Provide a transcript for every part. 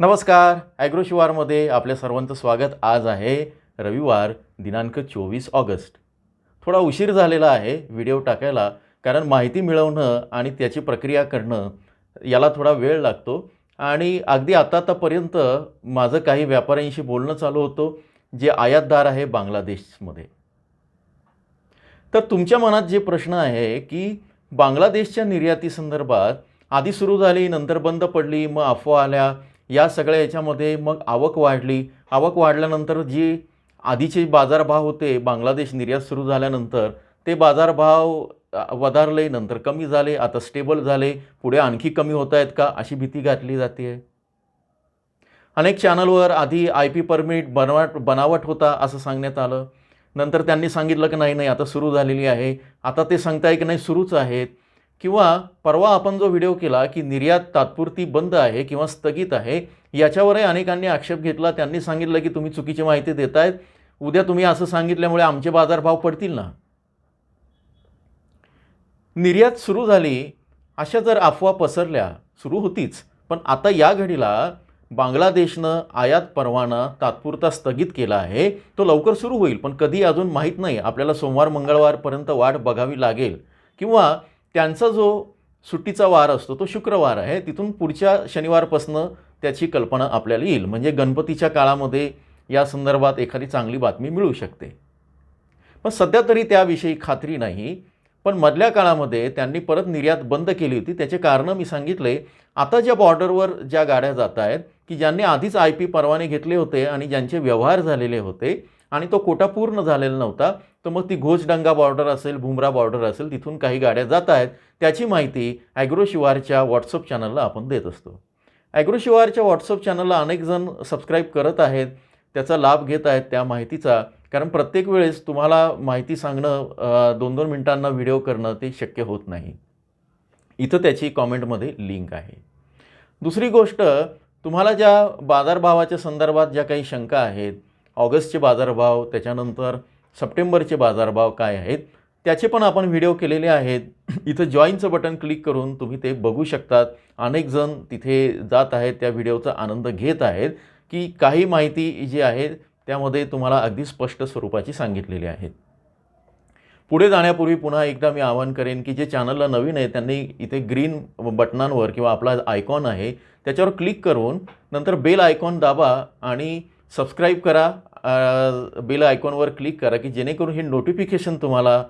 नमस्कार. ॲग्रोशिवारमध्ये आपल्या सर्वांचं स्वागत. आज आहे रविवार दिनांक चोवीस ऑगस्ट. थोडा उशीर झालेला आहे व्हिडिओ टाकायला कारण माहिती मिळवणं आणि त्याची प्रक्रिया करणं याला थोडा वेळ लागतो. आणि अगदी आता आतापर्यंत माझं काही व्यापाऱ्यांशी बोलणं चालू होतं जे आयातदार आहे बांगलादेशमध्ये. तर तुमच्या मनात जे प्रश्न आहे की बांगलादेशच्या निर्यातीसंदर्भात आधी सुरू झाली नंतर बंद पडली मग अफवा आल्या या सगळ्या याच्यामध्ये मग आवक वाढली. आवक वाढल्यानंतर जी आधीचे बाजारभाव होते बांगलादेश निर्यात सुरू झाल्यानंतर ते बाजारभाव वधारले नंतर कमी झाले आता स्टेबल झाले. पुढे आणखी कमी होत आहेत का अशी भीती घातली जाते. आहे अनेक चॅनलवर आधी आय पी परमिट बनवाट बनावट होता असं सांगण्यात आलं. नंतर त्यांनी सांगितलं की नाही नाही आता सुरू झालेली आहे. आता ते सांगताय की नाही सुरूच आहेत. किंवा परवा आपण जो व्हिडिओ केला की निर्यात तात्पुरती बंद आहे किंवा स्थगित आहे याच्यावरही अनेकांनी आक्षेप घेतला. त्यांनी सांगितलं की तुम्ही चुकीची माहिती देत आहेत उद्या तुम्ही असं सांगितल्यामुळे आमचे बाजारभाव पडतील ना? निर्यात सुरू झाली अशा जर अफवा पसरल्या सुरू होतीच. पण आता या घडीला बांगलादेशनं आयात परवाना तात्पुरता स्थगित केला आहे. तो लवकर सुरू होईल पण कधी अजून माहीत नाही. आपल्याला सोमवार मंगळवारपर्यंत वाट बघावी लागेल. किंवा त्यांचा जो सुट्टीचा वार असतो तो शुक्रवार आहे. तिथून पुढच्या शनिवारपासनं त्याची कल्पना आपल्याला येईल. म्हणजे गणपतीच्या काळामध्ये या संदर्भात एखादी चांगली बातमी मिळू शकते. पण सध्या तरी त्याविषयी खात्री नाही. पण मधल्या काळामध्ये त्यांनी परत निर्यात बंद केली होती. त्याचे कारणं मी सांगितले. आता ज्या बॉर्डरवर ज्या गाड्या जात आहेत की ज्यांनी आधीच आय पी परवाने घेतले होते आणि ज्यांचे व्यवहार झालेले होते आणि तो कोटा पूर्ण झालेला नव्हता तर मग ती घोषडंगा बॉर्डर असेल भुमरा बॉर्डर असेल तिथून काही गाड्या जात आहेत त्याची माहिती ॲग्रो शिवारच्या व्हॉट्सअप चॅनलला आपण देत असतो. ॲग्रो शिवारच्या व्हॉट्सअप चॅनलला अनेक जण सबस्क्राईब करत आहेत त्याचा लाभ घेत आहेत त्या माहितीचा कारण प्रत्येक वेळेस तुम्हाला माहिती सांगणं दोन दोन मिनिटांना व्हिडिओ करणं ते शक्य होत नाही. इथं त्याची कॉमेंटमध्ये लिंक आहे. दुसरी गोष्ट तुम्हाला ज्या बाजारभावाच्या संदर्भात ज्या काही शंका आहेत ऑगस्टचे बाजारभाव त्याच्यानंतर सप्टेंबरचे बाजारभाव काय आहेत त्याचे पण आपण व्हिडिओ केलेले आहेत. इथं जॉईनचं बटन क्लिक करून तुम्ही ते बघू शकतात. अनेक जण तिथे जात आहेत त्या व्हिडिओचा आनंद घेत आहेत की काही माहिती जी आहे त्यामध्ये तुम्हाला अगदी स्पष्ट स्वरूपाची सांगितलेली आहेत पुढे जाण्यापूर्वी पुन्हा एकदा मी आवाहन करेन की जे चॅनलला नवीन आहे त्यांनी इथे ग्रीन बटनांवर किंवा आपला आयकॉन आहे त्याच्यावर क्लिक करून नंतर बेल आयकॉन दाबा आणि सबस्क्राईब करा बेल आयकॉनवर क्लिक करा की जेणेकरून हे नोटिफिकेशन तुम्हाला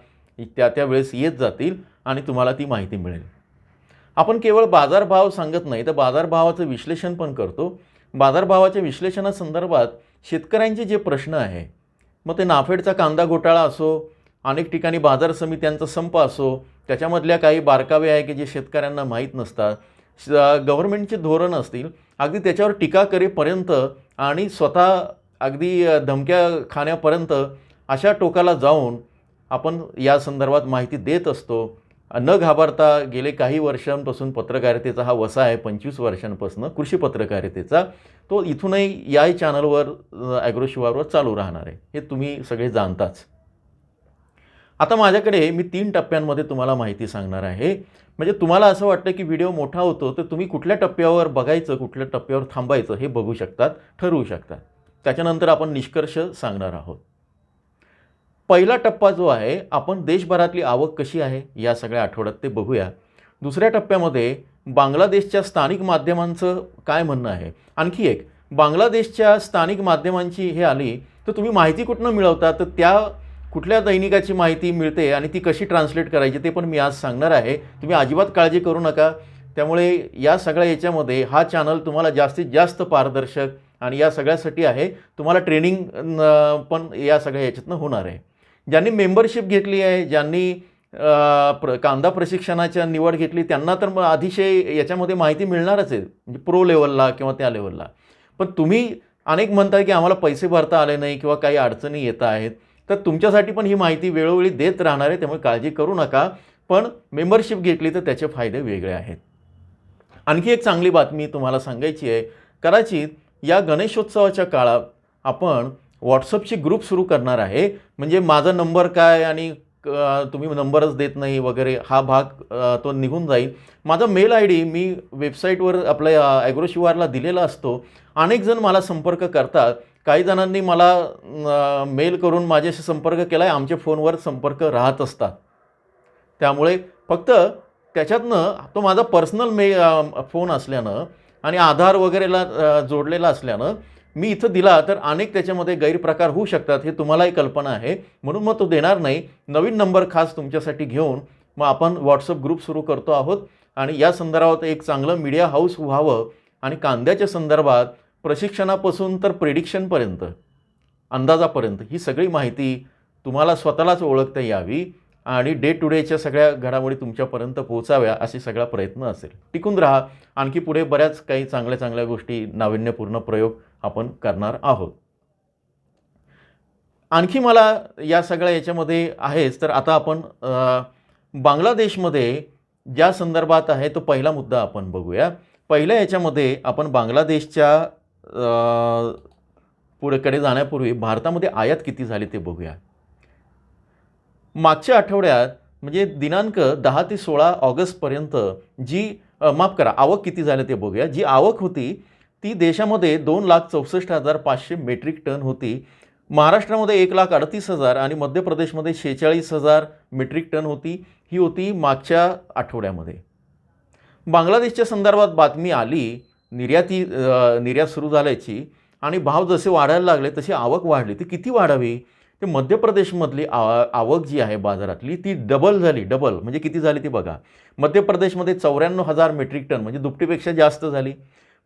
त्या त्या वेळेस येत जातील आणि तुम्हाला ती माहिती मिळेल. आपण केवळ बाजारभाव सांगत नाही तर बाजारभावाचं विश्लेषण पण करतो. बाजारभावाच्या विश्लेषणासंदर्भात शेतकऱ्यांचे जे प्रश्न आहे मग ते नाफेडचा कांदा घोटाळा असो अनेक ठिकाणी बाजार समित्यांचा संप असो त्याच्यामधल्या काही बारकावे आहे की जे शेतकऱ्यांना माहीत नसतात श- गव्हर्नमेंटचे धोरण असतील अगदी त्याच्यावर टीका करेपर्यंत आणि स्वतः अगदी धमक्या खाण्यापर्यंत अशा टोकाला जाऊन आपण या संदर्भात माहिती देत असतो. न घाबरता गेले काही वर्षांपासून पत्रकारितेचा हा वसा आहे पंचवीस वर्षांपासून कृषी पत्रकारितेचा. तो इथूनही याही चॅनलवर ॲग्रोशिवारवर चालू राहणार आहे. हे तुम्ही सगळे जाणताच. आता माझ्याकडे मी तीन टप्प्यांमध्ये तुम्हाला माहिती सांगणार आहे. म्हणजे तुम्हाला असं वाटतं की व्हिडिओ मोठा होतो तर तुम्ही कुठल्या टप्प्यावर बघायचं कुठल्या टप्प्यावर थांबायचं हे बघू शकतात ठरवू शकतात. त्याच्यानंतर आपण निष्कर्ष सांगणार आहोत. पहिला टप्पा जो आहे आपण देशभरातली आवक कशी आहे या सगळ्या आठवड्यात ते बघूया. दुसऱ्या टप्प्यामध्ये बांगलादेशच्या स्थानिक माध्यमांचं काय म्हणणं आहे? आणखी एक बांगलादेशच्या स्थानिक माध्यमांची हे आली तर तुम्ही माहिती कुठनं मिळवता? तर त्या कुठल्या दैनिकाची माहिती मिळते आणि ती कशी ट्रान्सलेट करायची ते पण मी आज सांगणार आहे. तुम्ही अजिबात काळजी करू नका. त्यामुळे या सगळ्या याच्यामध्ये हा चॅनल तुम्हाला जास्तीत जास्त पारदर्शक आणि या सगळ्यासाठी आहे. तुम्हाला ट्रेनिंग पण या सगळ्या याच्यातनं होणार आहे. ज्यांनी मेंबरशिप घेतली आहे ज्यांनी प्र कांदा प्रशिक्षणाच्या निवड घेतली त्यांना तर मग अतिशय याच्यामध्ये माहिती मिळणारच आहे. म्हणजे प्रो लेवलला किंवा त्या लेवलला पण तुम्ही अनेक म्हणताय की आम्हाला पैसे भरता आले नाही किंवा काही अडचणी येत आहेत. तर तुमच्यासाठी पण ही माहिती वेळोवेळी देत राहणार आहे त्यामुळे काळजी करू नका. पण मेंबरशिप घेतली तर त्याचे फायदे वेगळे आहेत. आणखी एक चांगली बातमी तुम्हाला सांगायची आहे. कदाचित या गणेशोत्सवाच्या काळात आपण व्हॉट्सअपची ग्रुप सुरू करणार आहे. म्हणजे माझा नंबर काय आणि क- तुम्ही नंबरच देत नाही वगैरे हा भाग तो निघून जाईल. माझा मेल आय डी मी वेबसाईटवर आपल्या ॲग्रोशिवारला दिलेला असतो. अनेक जण मला संपर्क करतात. काही जणांनी मला मेल करून माझ्याशी संपर्क केला आहे आमच्या फोनवर संपर्क राहत असतात. त्यामुळे फक्त त्याच्यातनं तो माझा पर्सनल मे फोन असल्यानं आणि आधार वगैरेला जोडलेला असल्यानं मी इथं दिला तर अनेक त्याच्यामध्ये गैरप्रकार होऊ शकतात हे तुम्हालाही कल्पना आहे. म्हणून मग तो देणार नाही. नवीन नंबर खास तुमच्यासाठी घेऊन मग आपण व्हॉट्सअप ग्रुप सुरू करतो आहोत. आणि या संदर्भात एक चांगलं मीडिया हाऊस व्हावं. आणि कांद्याच्या संदर्भात प्रशिक्षणापासून तर प्रिडिक्शनपर्यंत अंदाजापर्यंत ही सगळी माहिती तुम्हाला स्वतःलाच ओळखता यावी आणि डे टू डेच्या सगळ्या घडामोडी तुमच्यापर्यंत पोहोचाव्या असे सगळा प्रयत्न असेल. टिकून राहा आणखी पुढे बऱ्याच काही चांगल्या चांगल्या गोष्टी नाविन्यपूर्ण प्रयोग आपण करणार आहोत. आणखी मला या सगळ्या याच्यामध्ये आहेच तर आता आपण बांगलादेशमध्ये ज्या संदर्भात आहे तो पहिला मुद्दा आपण बघूया. पहिल्या याच्यामध्ये आपण बांगलादेशच्या पुढेकडे जाण्यापूर्वी भारतामध्ये आयात किती झाली ते बघूया. मागच्या आठवड्यात म्हणजे दिनांक दहा ते सोळा ऑगस्टपर्यंत जी माफ करा आवक किती झाली ते बघूया. जी आवक होती ती देशामध्ये दोन लाख चौसष्ट हजार पाचशे मेट्रिक टन होती. महाराष्ट्रामध्ये एक लाख अडतीस हजार आणि मध्य प्रदेशमध्ये शेहेचाळीस हजार मेट्रिक टन होती. ही होती मागच्या आठवड्यामध्ये. बांगलादेशच्या संदर्भात बातमी आली निर्याती निर्यात सुरू झाल्याची आणि भाव जसे वाढायला लागले तशी आवक वाढली. ती किती वाढावी? ते मध्य प्रदेशमधली आ आवक जी आहे बाजारातली ती डबल झाली डबल म्हणजे किती झाली ती बघा. मध्य प्रदेशमध्ये चौऱ्याण्णव हजार मेट्रिक टन म्हणजे दुपटीपेक्षा जास्त झाली.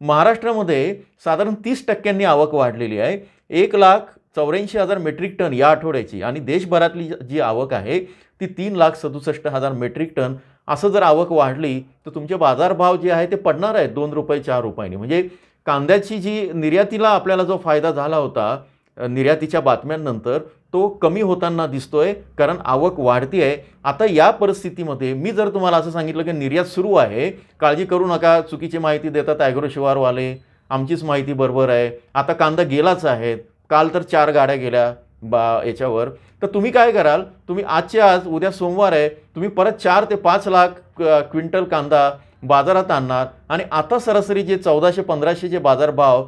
महाराष्ट्रामध्ये साधारण तीस टक्क्यांनी आवक वाढलेली आहे. एक लाख चौऱ्याऐंशी हजार मेट्रिक टन या आठवड्याची आणि देशभरातली जी आवक आहे ती तीन लाख सदुसष्ट हजार मेट्रिक टन. असं जर आवक वाढली तर तुमचे बाजारभाव जे आहे ते पडणार आहेत दोन रुपये चार रुपयांनी. म्हणजे कांद्याची जी निर्यातीला आपल्याला जो फायदा झाला होता निर्यातीच्या बातम्यांनंतर तो कमी होताना दिसतोय कारण आवक वाढती आहे. आता या परिस्थितीमध्ये मी जर तुम्हाला असं सांगितलं की निर्यात सुरू आहे काळजी करू नका चुकीची माहिती देतात ॲग्रो शिवारवाले आमचीच माहिती बरोबर आहे. आता कांदा गेलाच आहे. काल तर चार गाड्या गेल्या. बा याच्यावर. तर तुम्ही काय कराल? तुम्ही आजचे आज उद्या सोमवार आहे तुम्ही परत चार ते पाच लाख क्विंटल कांदा बाजारात आणणार आणि आता सरासरी जे चौदाशे पंधराशे जे बाजारभाव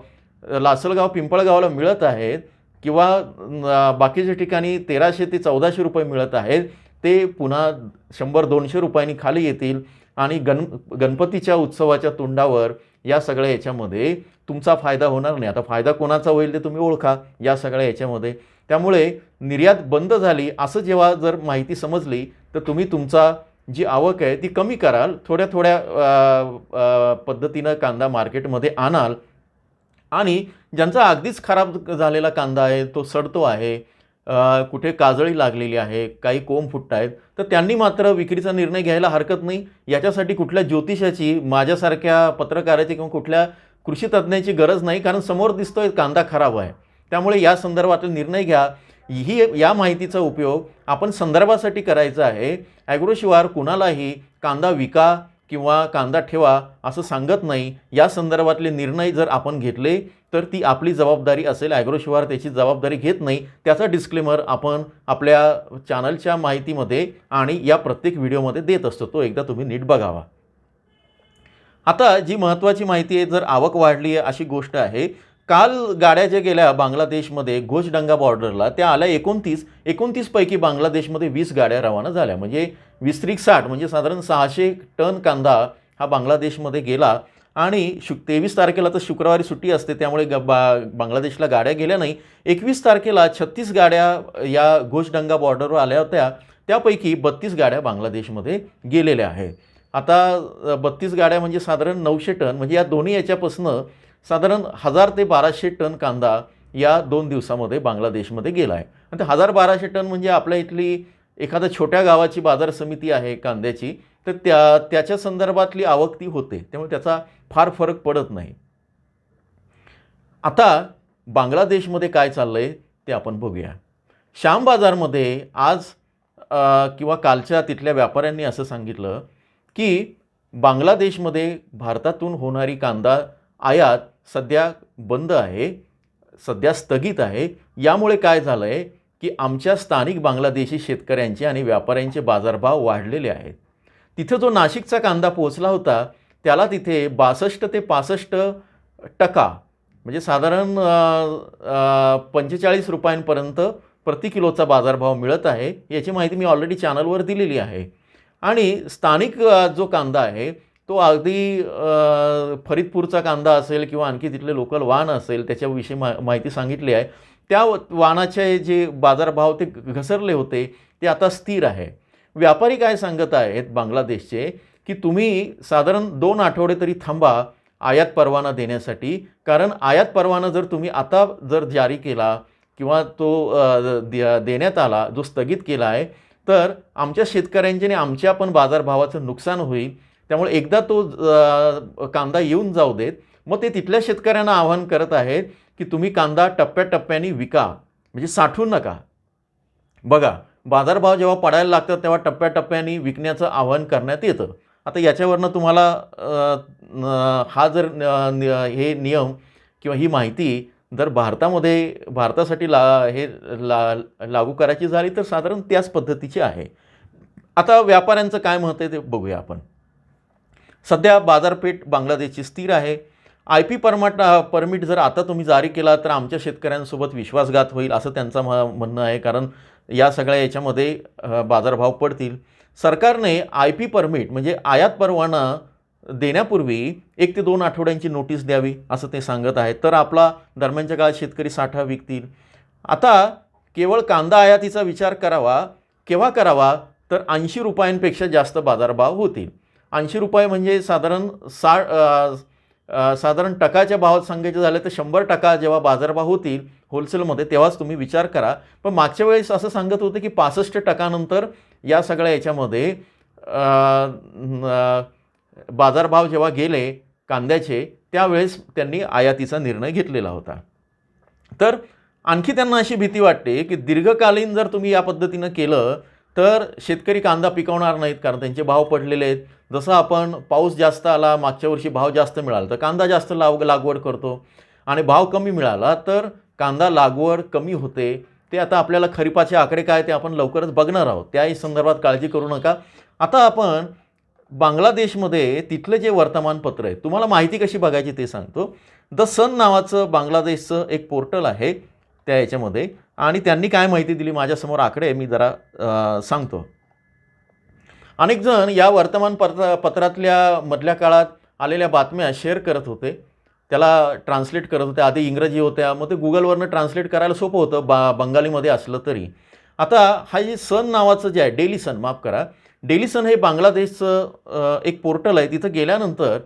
लासलगाव पिंपळगावला मिळत आहेत किंवा बाकीच्या ठिकाणी तेराशे ते चौदाशे रुपये मिळत आहेत ते पुन्हा शंभर दोनशे रुपयांनी खाली येतील आणि गण गणपतीच्या उत्सवाच्या तोंडावर या सगळ्या याच्यामध्ये तुमचा फायदा होणार नाही. आता फायदा कोणाचा होईल ते तुम्ही ओळखा. या सगळ्या याच्यामध्ये त्यामुळे निर्यात बंद झाली असं जेव्हा जर माहिती समजली तर तुम्ही तुमचा जी आवक आहे ती कमी कराल. थोड्या थोड्या पद्धतीनं कांदा मार्केटमध्ये आणाल. आणि ज्यांचा अगदीच खराब झालेला कांदा आहे तो सडतो आहे कुठे काजळी लागलेली आहे काही कोंब फुटत आहेत तर त्यांनी मात्र विक्रीचा निर्णय घ्यायला हरकत नाही. याच्यासाठी कुठल्या ज्योतिषाची माझ्यासारख्या पत्रकाराची किंवा कुठल्या कृषी तज्ज्ञाची गरज नाही कारण समोर दिसतोय कांदा खराब आहे. त्यामुळे या संदर्भातील निर्णय घ्या. ही या माहितीचा उपयोग आपण संदर्भासाठी करायचा आहे. ॲग्रोशिवार कुणालाही कांदा विका किंवा कांदा ठेवा असं सांगत नाही. या संदर्भातले निर्णय जर आपण घेतले तर ती आपली जबाबदारी असेल. ॲग्रोशिवार त्याची जबाबदारी घेत नाही. त्याचा डिस्क्लेमर आपण आपल्या चॅनलच्या माहितीमध्ये आणि या प्रत्येक व्हिडिओमध्ये देत असतो. तो एकदा तुम्ही नीट बघावा. आता जी महत्त्वाची माहिती आहे जर आवक वाढली आहे अशी गोष्ट आहे काल गाड्या ज्या गेल्या बांगलादेशमध्ये घोषडंगा बॉर्डरला त्या आल्या एकोणतीस. एकोणतीसपैकी बांगलादेशमध्ये वीस गाड्या रवाना झाल्या. म्हणजे वीस त्रिक साठ म्हणजे साधारण सहाशे टन कांदा हा बांगलादेशमध्ये गेला. आणि शु तेवीस तारखेला तर शुक्रवारी सुट्टी असते त्यामुळे ग बा बांगलादेशला गाड्या गेल्या नाही. एकवीस तारखेला छत्तीस गाड्या या घोषडंगा बॉर्डरवर आल्या होत्या. त्यापैकी बत्तीस गाड्या बांगलादेशमध्ये गेलेल्या आहेत. आता बत्तीस गाड्या म्हणजे साधारण नऊशे टन. म्हणजे या दोन्ही याच्यापासनं साधारण हजार ते बाराशे टन कांदा या दोन दिवसामध्ये बांगलादेशमध्ये गेला आहे आणि ते हजार बाराशे टन म्हणजे आपल्या इथली एखाद्या छोट्या गावाची बाजार समिती आहे कांद्याची तर त्या त्याच्या संदर्भातली आवक ती होते त्यामुळे त्याचा फार फरक पडत नाही. आता बांगलादेशमध्ये काय चाललं आहे ते आपण बघूया. श्याम बाजारमध्ये आज किंवा कालच्या तिथल्या व्यापाऱ्यांनी असं सांगितलं की बांगलादेशमध्ये भारतातून होणारी कांदा आयात सध्या बंद आहे सध्या स्थगित आहे. यामुळे काय झालं आहे की आमच्या स्थानिक बांगलादेशी शेतकऱ्यांचे आणि व्यापाऱ्यांचे बाजारभाव वाढलेले आहेत. तिथं जो नाशिकचा कांदा पोहोचला होता त्याला तिथे बासष्ट ते पासष्ट टका म्हणजे साधारण पंचेचाळीस रुपयांपर्यंत प्रति किलोचा बाजारभाव मिळत आहे याची माहिती मी ऑलरेडी चॅनलवर दिलेली आहे. आणि स्थानिक जो कांदा आहे तो अगदी फरीदपूरचा कांदा असेल किंवा आणखी तिथले लोकल वाण असेल त्याच्याविषयी मा माहिती सांगितली आहे. त्या वाहनाचे जे बाजारभाव ते घसरले होते ते आता स्थिर आहे. व्यापारी काय सांगत आहेत बांगलादेशचे की तुम्ही साधारण दोन आठवडे तरी थांबा आयात परवाना देण्यासाठी. कारण आयात परवाना जर तुम्ही आता जर जारी केला किंवा तो देण्यात आला जो स्थगित केला आहे तर आमच्या शेतकऱ्यांचे आणि आमच्या पण बाजारभावाचं नुकसान होईल. त्यामुळे एकदा तो कांदा येऊन जाऊ देत. मग ते तिथल्या शेतकऱ्यांना आवाहन करत आहेत की तुम्ही कांदा टप्प्याटप्प्याने विका म्हणजे साठवू नका. बघा बाजारभाव जेव्हा पडायला लागतात तेव्हा टप्प्याटप्प्याने विकण्याचं आवाहन करण्यात येतं. आता याच्यावरनं तुम्हाला हा जर हे नियम किंवा ही माहिती जर भारतामध्ये भारतासाठी ला हे ला लागू करायची झाली तर साधारण त्याच पद्धतीची आहे. आता व्यापाऱ्यांचं काय महत्त्व आहे ते बघूया आपण. सध्या बाजारपेठ बांगलादेशची स्थिर आहे. आय पी परमाट परमिट जर आता तुम्ही जारी केला तर आमच्या शेतकऱ्यांसोबत विश्वासघात होईल असं त्यांचं म म्हणणं आहे. कारण या सगळ्या याच्यामध्ये बाजारभाव पडतील. सरकारने आय पी परमिट म्हणजे आयात परवाना देण्यापूर्वी एक ते दोन आठवड्यांची नोटीस द्यावी असं ते सांगत आहेत तर आपला दरम्यानच्या काळात शेतकरी साठा विकतील. आता केवळ कांदा आयातीचा विचार करावा केव्हा करावा तर ऐंशी रुपयांपेक्षा जास्त बाजारभाव होतील. ऐंशी रुपये म्हणजे साधारण सा साधारण टकाच्या भावात सांगायचे झाले तर शंभर टका जेव्हा बाजारभाव होतील होलसेलमध्ये तेव्हाच तुम्ही विचार करा. पण मागच्या वेळेस असं सांगत होते की पासष्ट टकानंतर या सगळ्या याच्यामध्ये बाजारभाव जेव्हा गेले कांद्याचे त्यावेळेस त्यांनी आयातीचा निर्णय घेतलेला होता. तर आणखी त्यांना अशी भीती वाटते की दीर्घकालीन जर तुम्ही या पद्धतीनं केलं तर शेतकरी कांदा पिकवणार नाहीत कारण त्यांचे भाव पडलेले आहेत. जसं आपण पाऊस जास्त आला मागच्या वर्षी भाव जास्त मिळाला तर कांदा जास्त लाव लागवड करतो. आणि भाव कमी मिळाला तर कांदा लागवड कमी होते. ते आता आपल्याला खरीपाचे आकडे काय ते आपण लवकरच बघणार आहोत. त्याही संदर्भात काळजी करू नका. आता आपण बांगलादेशमध्ये तिथलं जे वर्तमानपत्र आहे तुम्हाला माहिती कशी बघायची ते सांगतो. द सन नावाचं बांगलादेशचं एक पोर्टल आहे त्या याच्यामध्ये. आणि त्यांनी काय माहिती दिली? माझ्यासमोर आकडे मी जरा सांगतो. अनेक जण या वर्तमानपत्र पत्रातल्या मधल्या काळात आलेल्या बातम्या शेअर करत होते. त्याला ट्रान्सलेट करत होते. आधी इंग्रजी होत्या. मग ते गुगलवरनं ट्रान्सलेट करायला सोपं होतं. बा बंगालीमध्ये असलं तरी. आता हा जे सन नावाचं जे आहे डेली सन माफ करा. डेली सन हे बांगलादेशचं एक पोर्टल आहे. तिथं गेल्यानंतर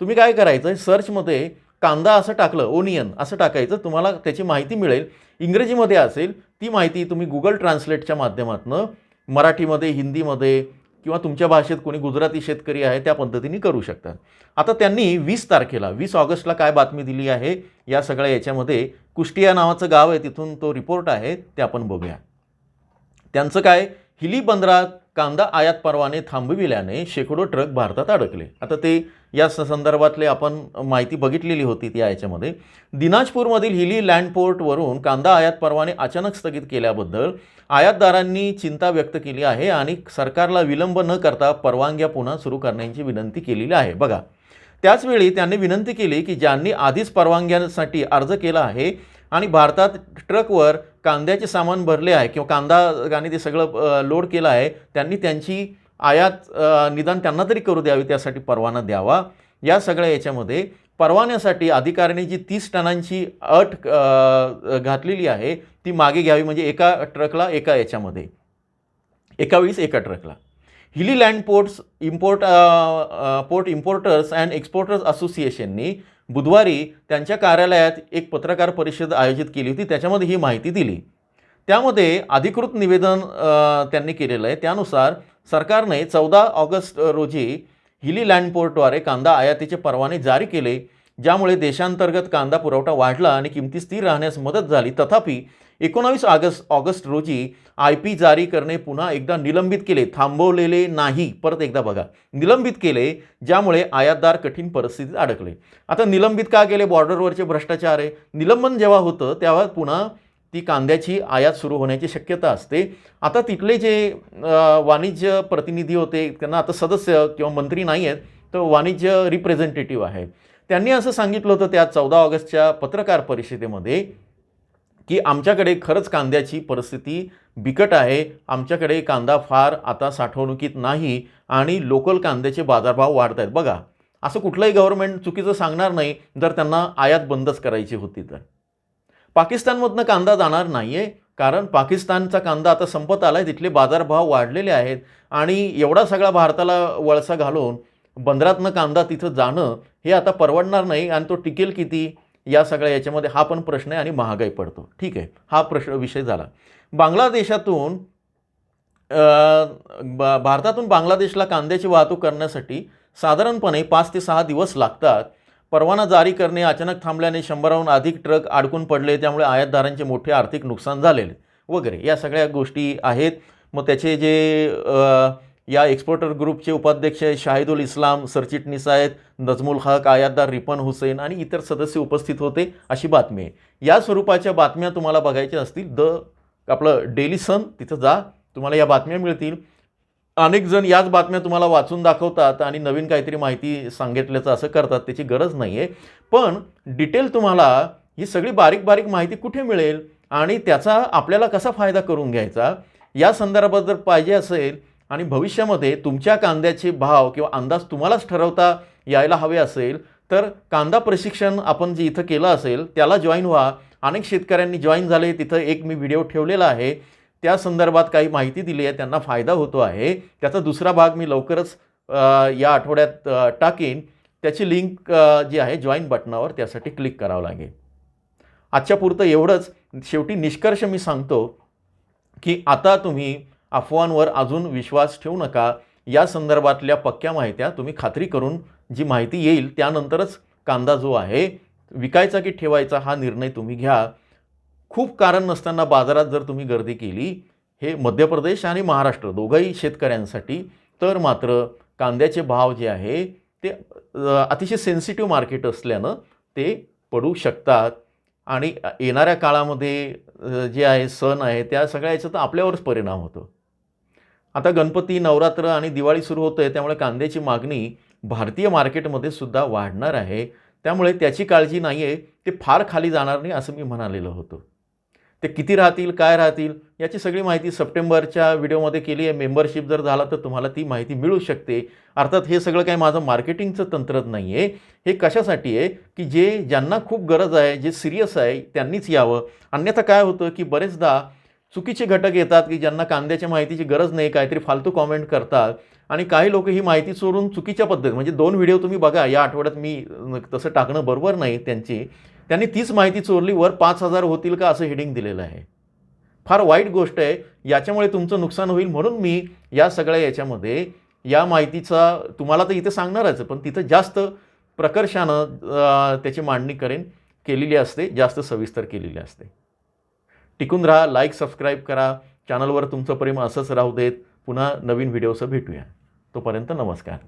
तुम्ही काय करायचं? सर्चमध्ये कांदा असं टाकलं ओनियन असं टाकायचं. तुम्हाला त्याची माहिती मिळेल. इंग्रजीमध्ये असेल ती माहिती तुम्ही गुगल ट्रान्सलेटच्या माध्यमातून मराठीमध्ये हिंदीमध्ये किंवा तुमच्या भाषेत कोणी गुजराती शेतकरी आहे त्या पद्धतीने करू शकतात आता त्यांनी वीस तारखेला वीस ऑगस्टला काय बातमी दिली आहे या सगळ्या याच्यामध्ये कुष्टिया नावाचं गाव आहे तिथून तो रिपोर्ट आहे ते आपण बघूया. त्यांचं काय? हिली बंदरात कांदा आयात परवाने थांबविल्याने शेकडो ट्रक भारतात अडकले. आता ते या स- संदर्भातले आपण माहिती बघितलेली होती त्या याच्यामध्ये. दिनाजपूरमधील हिली लँडपोर्टवरून कांदा आयात परवाने अचानक स्थगित केल्याबद्दल आयातदारांनी चिंता व्यक्त केली आहे आणि सरकारला विलंब न करता परवानग्या पुन्हा सुरू करण्याची विनंती केलेली आहे. बघा त्याचवेळी त्यांनी विनंती केली की ज्यांनी आधीच परवानग्यांसाठी अर्ज केला आहे आणि भारतात ट्रकवर कांद्याचे सामान भरले आहे किंवा कांदा आणि ते सगळं लोड केलं आहे त्यांनी त्यांची आयात निदान त्यांना तरी करू द्यावी त्यासाठी परवाना द्यावा. या सगळ्या याच्यामध्ये परवान्यासाठी अधिकाऱ्यांनी जी तीस टनांची अट घातलेली आहे ती मागे घ्यावी म्हणजे एका ट्रकला एका याच्यामध्ये. एका वेळीस एका ट्रकला. Hili land ports import port importers and exporters असोसिएशननी बुधवारी त्यांच्या कार्यालयात एक पत्रकार परिषद आयोजित केली होती त्याच्यामध्ये ही माहिती दिली. त्यामध्ये अधिकृत निवेदन त्यांनी केलेलं आहे. त्यानुसार सरकारने चौदा ऑगस्ट रोजी हिली लँड पोर्टद्वारे कांदा आयातीचे परवाने जारी केले ज्यामुळे देशांतर्गत कांदा पुरवठा वाढला आणि किमती स्थिर राहण्यास मदत झाली. तथापि एकोणावीस ऑगस्ट ऑगस्ट रोजी आय पी जारी करणे पुन्हा एकदा निलंबित केले. थांबवलेले नाही. परत एकदा बघा. निलंबित केले ज्यामुळे आयातदार कठीण परिस्थितीत अडकले. आता निलंबित का केले? बॉर्डरवरचे भ्रष्टाचार आहे. निलंबन जेव्हा होतं तेव्हा पुन्हा ती कांद्याची आयात सुरू होण्याची शक्यता असते. आता तिथले जे वाणिज्य प्रतिनिधी होते त्यांना आता सदस्य किंवा मंत्री नाही आहेत तर वाणिज्य रिप्रेझेंटेटिव्ह आहे. त्यांनी असं सांगितलं होतं त्या चौदा ऑगस्टच्या पत्रकार परिषदेमध्ये की आमच्याकडे खरंच कांद्याची परिस्थिती बिकट आहे आमच्याकडे कांदा फार आता साठवणुकीत नाही आणि लोकल कांद्याचे बाजारभाव वाढत आहेत. बघा असं कुठलंही गव्हर्नमेंट चुकीचं सांगणार नाही जर त्यांना आयात बंदच करायची होती तर. पाकिस्तानमधनं कांदा जाणार नाही आहे कारण पाकिस्तानचा कांदा आता संपत आला आहे तिथले बाजारभाव वाढलेले आहेत. आणि एवढा सगळा भारताला वळसा घालून बंदरातनं कांदा तिथं जाणं हे आता परवडणार नाही. आणि तो टिकेल किती या सगळ्या याच्यामध्ये हा पण प्रश्न आहे आणि महागाई पडतो. ठीक आहे. हा प्रश्न विषय झाला. बांगलादेशातून बा भारतातून बांगलादेशला कांद्याची वाहतूक करण्यासाठी साधारणपणे पाच ते सहा दिवस लागतात. परवाना जारी करणे अचानक थांबल्याने शंभराहून अधिक ट्रक अडकून पडले त्यामुळे आयातदारांचे मोठे आर्थिक नुकसान झालेले वगैरे. या सगळ्या गोष्टी आहेत. मग त्याचे जे या एक्सपोर्टर ग्रुपचे उपाध्यक्ष शाहिदुल इस्लाम सरचिटणीस आहेत नजमुल हक आयातदार रिपन हुसेन आणि इतर सदस्य उपस्थित होते अशी बातमी आहे. या स्वरूपाच्या बातम्या तुम्हाला बघायच्या असतील. द आपलं डेली सन तिथं जा तुम्हाला या बातम्या मिळतील. अनेक जण याच बातम्या तुम्हाला वाचून दाखवतात आणि नवीन काहीतरी माहिती सांगितल्याचं असं करतात त्याची गरज नाही आहे पण डिटेल तुम्हाला ही सगळी बारीक बारीक माहिती कुठे मिळेल आणि त्याचा आपल्याला कसा फायदा करून घ्यायचा या संदर्भात जर पाहिजे असेल आणि भविष्यामध्ये तुमच्या कांद्याचे भाव किंवा अंदाज तुम्हालाच ठरवता यायला हवे असेल तर कांदा प्रशिक्षण आपण जे इथं केलं असेल त्याला जॉईन व्हा. अनेक शेतकऱ्यांनी जॉईन झाले तिथं एक मी व्हिडिओ ठेवलेला आहे. त्या संदर्भात काही माहिती दिली आहे त्यांना फायदा होतो आहे. त्याचा दुसरा भाग मी लवकरच या आठवड्यात टाकेन. त्याची लिंक जी आहे जॉईन बटनावर त्यासाठी क्लिक करावं लागेल. आजच्या पुरतं एवढंच. शेवटी निष्कर्ष मी सांगतो की आता तुम्ही अफवांवर अजून विश्वास ठेवू नका. या संदर्भातल्या पक्क्या माहित्या तुम्ही खात्री करून जी माहिती येईल त्यानंतरच कांदा जो आहे विकायचा की ठेवायचा हा निर्णय तुम्ही घ्या. खूप कारण नसताना बाजारात जर तुम्ही गर्दी केली हे मध्य प्रदेश आणि महाराष्ट्र दोघंही शेतकऱ्यांसाठी तर मात्र कांद्याचे भाव जे आहे ते अतिशय सेन्सिटिव्ह मार्केट असल्यानं ते पडू शकतात. आणि येणाऱ्या काळामध्ये जे आहे सण आहे त्या सगळ्या याचा तर आपल्यावरच परिणाम होतो. आता गणपती नवरात्र आणि दिवाळी सुरू होतं आहे त्यामुळे कांद्याची मागणी भारतीय मार्केटमध्ये सुद्धा वाढणार आहे. त्यामुळे त्याची काळजी नाही आहे ते फार खाली जाणार नाही असं मी म्हणालेलं होतं. ते किती राहतील काय राहतील याची सगळी माहिती सप्टेंबरच्या व्हिडिओमध्ये केली आहे. मेंबरशिप जर झाला तर तुम्हाला ती माहिती मिळू शकते. अर्थात हे सगळं काही माझं मार्केटिंगचं तंत्रच नाही आहे हे कशासाठी आहे? की जे ज्यांना खूप गरज आहे जे सिरियस आहे त्यांनीच यावं. अन्यथा काय होतं की बरेचदा चुकीचे घटक येतात की ज्यांना कांद्याच्या माहितीची गरज नाही काहीतरी फालतू कॉमेंट करतात. आणि काही लोक ही माहिती चोरून चुकीच्या पद्धती म्हणजे दोन व्हिडिओ तुम्ही बघा या आठवड्यात मी तसं टाकणं बरोबर नाही त्यांची. त्यांनी तीच माहिती चोरली वर पाच हजार होतील का असं हेडिंग दिलेलं आहे. फार वाईट गोष्ट आहे याच्यामुळे तुमचं नुकसान होईल म्हणून मी या सगळ्या याच्यामध्ये या माहितीचा तुम्हाला तर इथे सांगणारच पण तिथं जास्त प्रकर्षानं त्याची मांडणी करेन केलेली असते जास्त सविस्तर केलेली असते. टिकून राहा लाईक सबस्क्राईब करा चॅनलवर तुमचं प्रेम असंच राहू देत पुन्हा नवीन व्हिडिओसं भेटूया. तोपर्यंत नमस्कार.